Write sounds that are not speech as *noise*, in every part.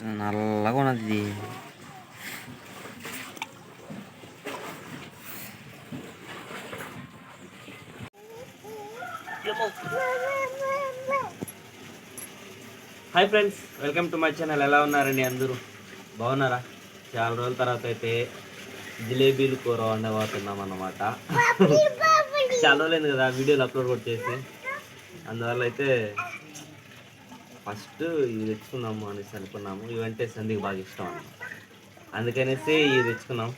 నల్లగా ఉన్నది ఇది. Hi friends welcome to my channel ఎలా ఉన్నారండి అందరూ? బాగున్నారా? చాలా రోజుల తర్వాత అయితే జిలేబీలు కూర వండబోతున్నాం అన్నమాట. చాలా రోజులైంది కదా వీడియోలు అప్లోడ్ కూడా చేసి. అందువల్ల అయితే ఫస్ట్ ఇవి తెచ్చుకుందాము అనేసి అనుకున్నాము. ఇవంటే సంధికి బాగా ఇష్టం అన్నమాట. అందుకనేసి ఇవి తెచ్చుకున్నాం.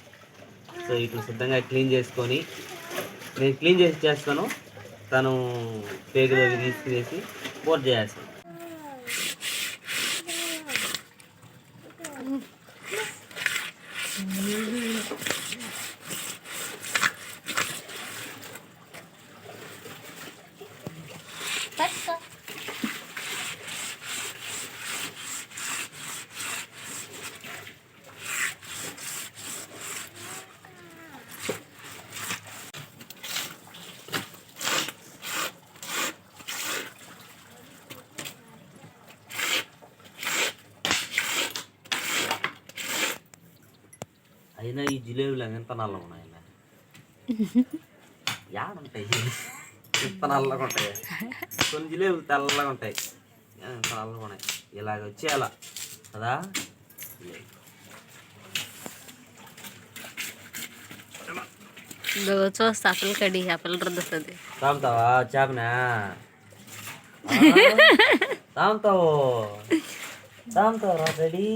సో ఇట్లా శుద్ధంగా క్లీన్ చేసుకొని నేను క్లీన్ చేసి చేస్తాను. తను పేగులోకి తీసుకునేసి బోర్ చేస్తాను అయినా ఈ జిలేబీలు ఎంత నల్లగా ఉన్నాయి యాడుంటాయి ఇంత నల్లగా ఉంటాయి కొన్ని జిలేబీలు తెల్లగా ఉంటాయి ఎంత నల్లగా ఉన్నాయి ఇలాగ వచ్చేయాల కదా ఇదిగో చూస్తా అసలు కడి అప్పలు రుద్దుతుంది తాగుతావా చేపనా తాగుతావు తాగుతావు రెడీ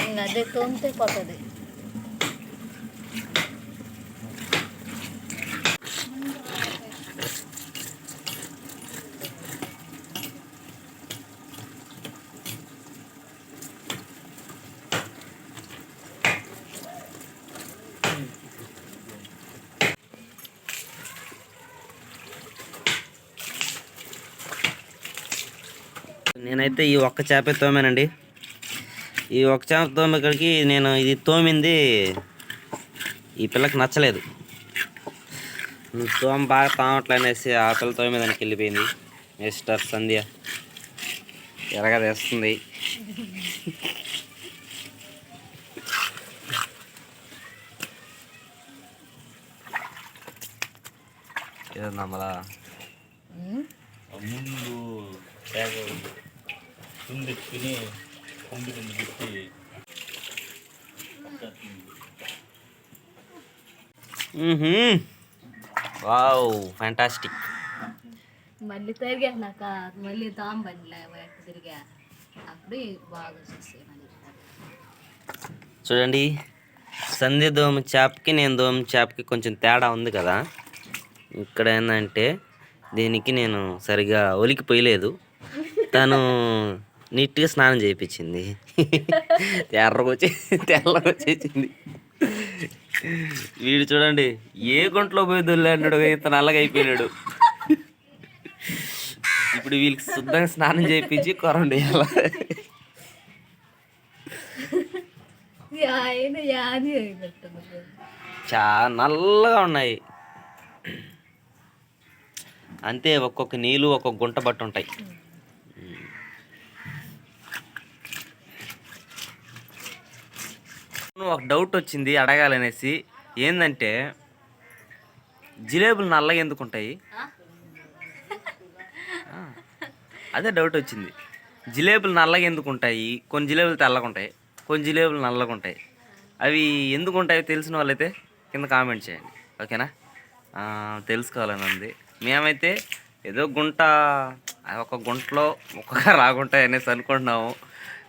ఇంకా అదే తోమితే పోతుంది నేనైతే ఈ ఒక్క చేపే తోమానండి. ఈ ఒక్క చేప తోమేకడికి నేను ఇది తోమింది ఈ పిల్లకి నచ్చలేదు. నువ్వు తోమ బాగా తామట్లనేసి ఆ పిల్ల తోమేదానికి వెళ్ళిపోయింది. మిస్టర్ సంధ్య. ఎరగదేస్తుంది తెస్తుంది ఏదన్నా మళ్ళా ముందు తేగ తుండెత్తుకుని కుండి కింద పెట్టి వావ్ ఫ్యాంటాస్టిక్ మళ్ళీ తిరిగా నాకు మళ్ళీ తాం బండిలే తిరిగా. అప్పుడు బాగా వచ్చేసి చూడండి సంధ్య దోమ చేపకి నేను దోమ చేపకి కొంచెం తేడా ఉంది కదా. ఇక్కడ ఏంటంటే దీనికి నేను సరిగా ఒలికిపోయలేదు తను నీట్గా స్నానం చేయించింది తెల్లగా వచ్చేసింది వీడు చూడండి ఏ గుంటలో పోయి దొల్లాడు ఇంత నల్లగా అయిపోయినాడు. ఇప్పుడు వీళ్ళకి శుద్ధంగా స్నానం చేయించి కొరండి అయినట్టుంది చాలా నల్లగా ఉన్నాయి. అంతే ఒక్కొక్క నీళ్ళు ఒక్కొక్క గుంట బట్టి ఉంటాయి. ఒక డౌట్ వచ్చింది అడగాలనేసి ఏంటంటే జిలేబులు నల్లగా ఎందుకు ఉంటాయి అదే డౌట్ వచ్చింది. జిలేబులు నల్లగా ఎందుకు ఉంటాయి కొన్ని జిలేబులు తెల్లగా ఉంటాయి కొన్ని జిలేబులు నల్లగా ఉంటాయి. అవి ఎందుకు ఉంటాయో తెలిసిన వాళ్ళైతే కింద కామెంట్ చేయండి. ఓకేనా? తెలుసుకోవాలని ఉంది. మేమైతే ఏదో గుంట ఒక గుంటలో ఒక్కొక్క రాగుంటాయి అనేసి అనుకుంటున్నాము.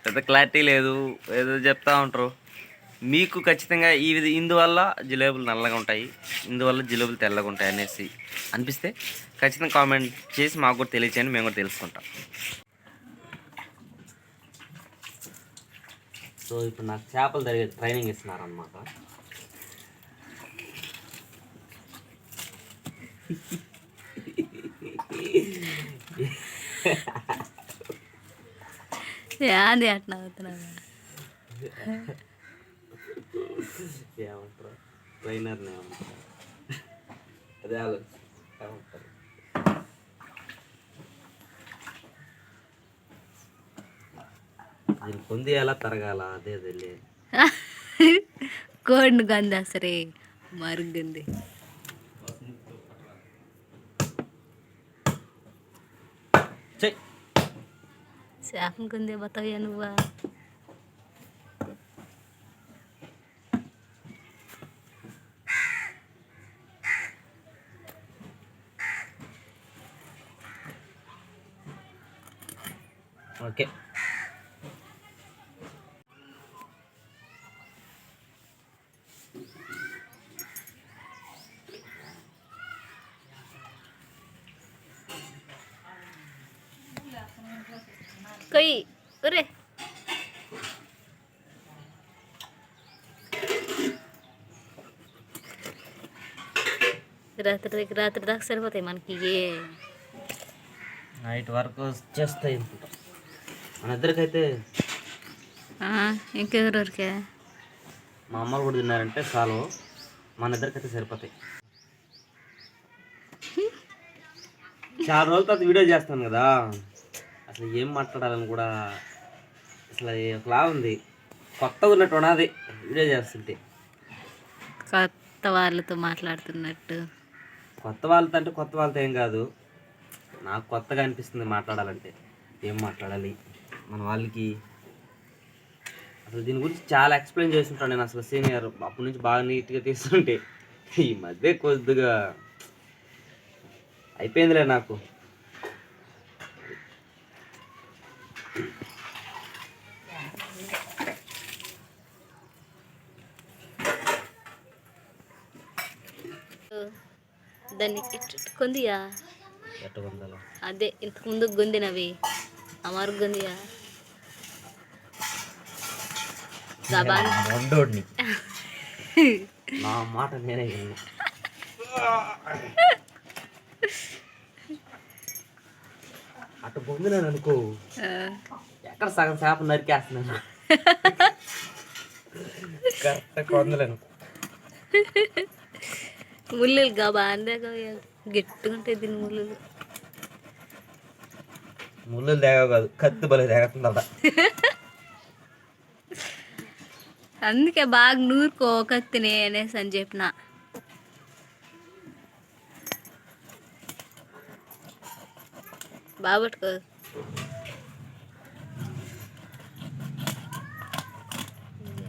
పెద్ద క్లారిటీ లేదు ఏదో చెప్తా ఉంటారు. మీకు ఖచ్చితంగా ఈ విధ ఇందువల్ల జిలేబులు నల్లగా ఉంటాయి ఇందువల్ల జిలేబులు తెల్లగా ఉంటాయి అనేసి అనిపిస్తే ఖచ్చితంగా కామెంట్ చేసి మాకు కూడా తెలియచేయండి మేము కూడా తెలుసుకుంటాం. సో ఇప్పుడు నాకు చేపలు జరిగే ట్రైనింగ్ ఇస్తున్నారు అనమాట యాది అట్లా అవుతున్నావు ఏమంటారు? ట్రైనర్ని ఏమంటారు? అదే ఆలోచన. ఏమంటారు? దీని పొంది ఎలా తరగాల? అదే అదే కోడిని గందా సరే మరుగుంది. చెయ్. చేపను కొందే బతావయ్యా నువ్వా? ఓకే కొయ్యి ఒరే రాత్రి దగ్గర రాత్రి దాకా సరిపోతాయి మనకి ఏ నైట్ వరకు చేస్తాయి అనుకుంటా మన ఇద్దరికైతే ఇంకెవరికి మా అమ్మలు కూడా తిన్నారంటే చాలు. మన ఇద్దరికైతే సరిపోతాయి చాలా రోజుల తర్వాత వీడియో చేస్తాను కదా. అసలు ఏం మాట్లాడాలని కూడా అసలు ఒకలా ఉంది. కొత్తగా ఉన్నట్టు ఉన్నది వీడియో చేస్తుంటే. కొత్త వాళ్ళతో మాట్లాడుతున్నట్టు. కొత్త వాళ్ళతో అంటే కొత్త వాళ్ళతో ఏం కాదు. నాకు కొత్తగా అనిపిస్తుంది మాట్లాడాలంటే. ఏం మాట్లాడాలి? మన వాళ్ళకి. అసలు దీని గురించి చాలా ఎక్స్ప్లెయిన్ చేస్తుంటాను నేను అసలు సీనియర్ అప్పటి నుంచి బాగా నీట్గా తీస్తుంటే. ఈ మధ్య కొద్దిగా అయిపోయిందిలే నాకు. దాన్ని ఇటు కొందియా? ఎట్ట పొందాలో అదే ఇంతకుముందు గొందినవి. అమరు గొందియా? వండోడిని *laughs* నా మాట నేనే అటు పొందినాను అనుకో. ఎక్కడ సగం చేప నరికేస్తున్నాను. పొందలేను. ముళ్ళులు గబా అందే గట్టిగా ఉంటాయి దీని ముళ్ళులు. ముళ్ళు దేగ కాదు. కత్తి బలి దేగుతుందట *laughs* అందుకే బాగా నూరుకో కత్తిని అనేసి అని చెప్పిన. బాబట్టుకో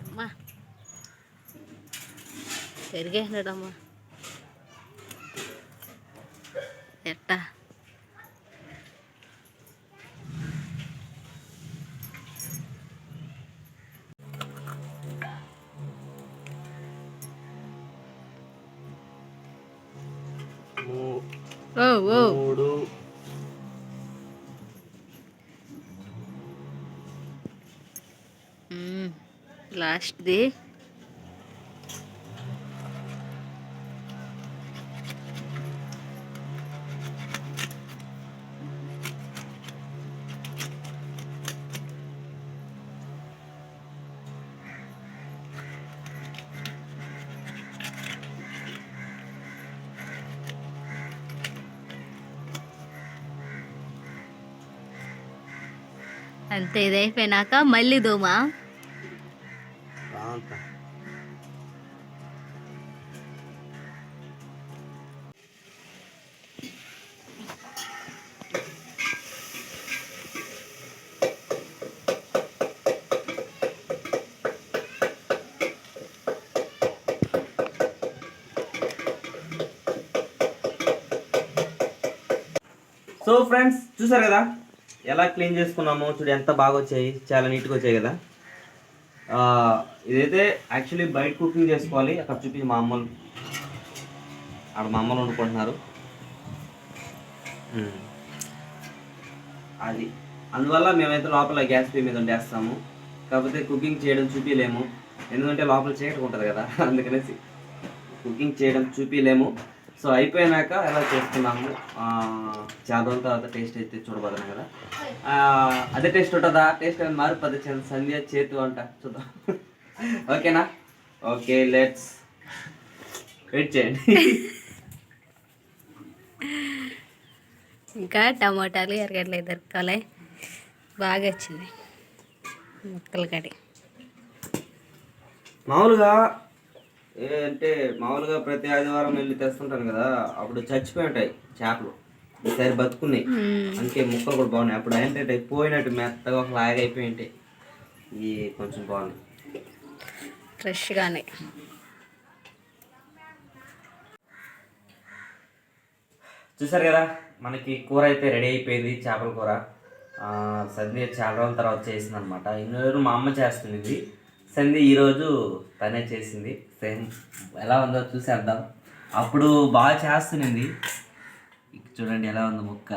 అమ్మా పెరిగేసినాడమ్మా ఎట్టా? మూడు. లాస్ట్ది. అంతే ఇది అయిపోయినాక మళ్ళీ దోమా? సో ఫ్రెండ్స్ చూసారు కదా? ఎలా క్లీన్ చేసుకున్నామో చూడు ఎంత బాగా వచ్చాయి. చాలా నీట్గా వచ్చాయి కదా. ఇదైతే యాక్చువల్లీ బయట కుకింగ్ చేసుకోవాలి. అక్కడ చూపి మా అమ్మలు. అక్కడ మా అమ్మలు వండుకుంటున్నారు. అది. అందువల్ల మేమైతే లోపల గ్యాస్ పొయ్యి మీద వండేస్తాము. కాకపోతే కుకింగ్ చేయడం చూపించలేము ఎందుకంటే లోపల చీకటి ఉంటుంది కదా *laughs* అందుకనేసి. కుకింగ్ చేయడం చూపించలేము సో అయిపోయినాక ఎలా చేసుకున్నాము? చాలా రోజుల తర్వాత టేస్ట్ అయితే చూడబోతున్నాం కదా. ఆ, అదే టేస్ట్ ఉంటుందా? టేస్ట్ అనేది మారిపోద్ది చిన్న సంధ్య చేతు అంట. చూద్దాం. ఓకేనా? Okay let's. వెయిట్ చేయండి. ఇంకా టమాటాలు ఎరగడ్లు దొరకాలి బాగా వచ్చింది. ముక్కలు కడి. మామూలుగా ఏంటంటే మామూలుగా ప్రతి ఆదివారం వెళ్ళి తెస్తుంటాను కదా అప్పుడు చచ్చిపోయి ఉంటాయి చేపలు. ఈసారి బతుకున్నాయి. అందుకే ముక్కలు కూడా బాగున్నాయి. అప్పుడు ఏంటంటే పోయినట్టు మెత్తగా ఒక లాగా అయిపోయి ఉంటాయి ఇవి కొంచెం బాగున్నాయి. ఫ్రెష్గానే. చూసారు కదా మనకి కూర అయితే రెడీ అయిపోయింది చేపల కూర. చాలా రోజుల తర్వాత చేసింది అనమాట ఇన్ని రోజులు మా అమ్మ చేస్తుంది సంధి ఈరోజు తనే చేసింది. సేమ్ ఎలా ఉందో చూసేద్దాం. అప్పుడు బాగా చేస్తుంది చూడండి ఎలా ఉంది ముక్క.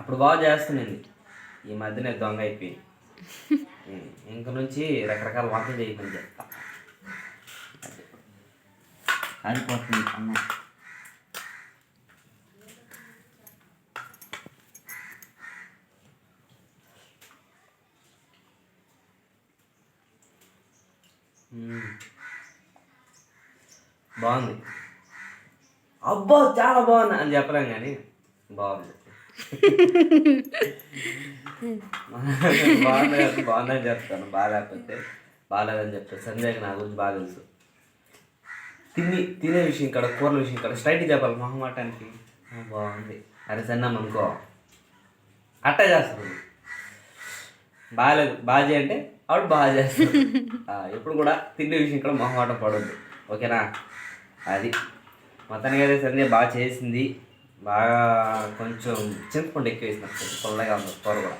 అప్పుడు బాగా చేస్తుంది ఈ మధ్యనే దొంగ అయిపోయి ఇంక నుంచి రకరకాల వంటలు చేయకుండా చెప్తా అది పోతుంది ఉం. బాగుంది. అబ్బో చాలా బాగుంది అని చెప్పలేం కానీ బాగుంది. బాగుంది బాగుందని చెప్తాను. బాగాలేకపోతే బాగాలేదని చెప్తాను సంజయ్ నా గురించి బాగా తెలుసు. తిని తినే విషయం ఇక్కడ కూరల విషయం ఇక్కడ స్ట్రైట్ చెప్పాలి. మొహమాటానికి బాగుంది. అరే సన్నాం అనుకో. అట్టే చేస్తుంది. బాగాలేదు. బాగా చేయంటే ఆవిడ బాగా చేస్తుంది *laughs* ఎప్పుడు కూడా తిండి విషయం ఇక్కడ మొహమాటం పడద్దు. ఓకేనా? అది. మొత్తానికి అయితే సంధ్య బాగా చేసింది. బాగా కొంచెం చింతపండు ఎక్కువ వేసిన. కొంచెం పుల్లగా ఉంది కూర కూడా.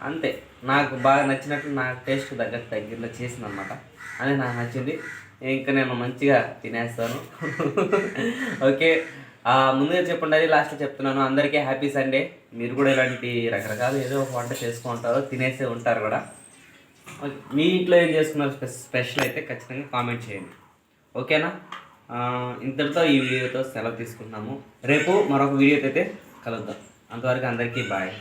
అంతే. నాకు బాగా నచ్చినట్టు నా టేస్ట్ తగ్గట్టు దగ్గరలో చేసింది అనమాట అని నాకు నచ్చింది. ఇంకా నేను మంచిగా తినేస్తాను. *laughs* ఓకే. ముందుగా చెప్పండి అది లాస్ట్లో చెప్తున్నాను. అందరికీ హ్యాపీ సండే మీరు కూడా ఇలాంటి రకరకాలు ఏదో ఒక వంట చేసుకుంటారు తినేసే ఉంటారు కూడా. మీ ఇంట్లో ఏం చేసుకున్నారు? స్పెషల్ అయితే ఖచ్చితంగా కామెంట్ చేయండి. ఓకేనా? ఇంతటితో ఈ వీడియోతో సెలవు తీసుకుంటున్నాము. రేపు మరొక వీడియోతో అయితే కలుద్దాం. అంతవరకు అందరికీ బాయ్.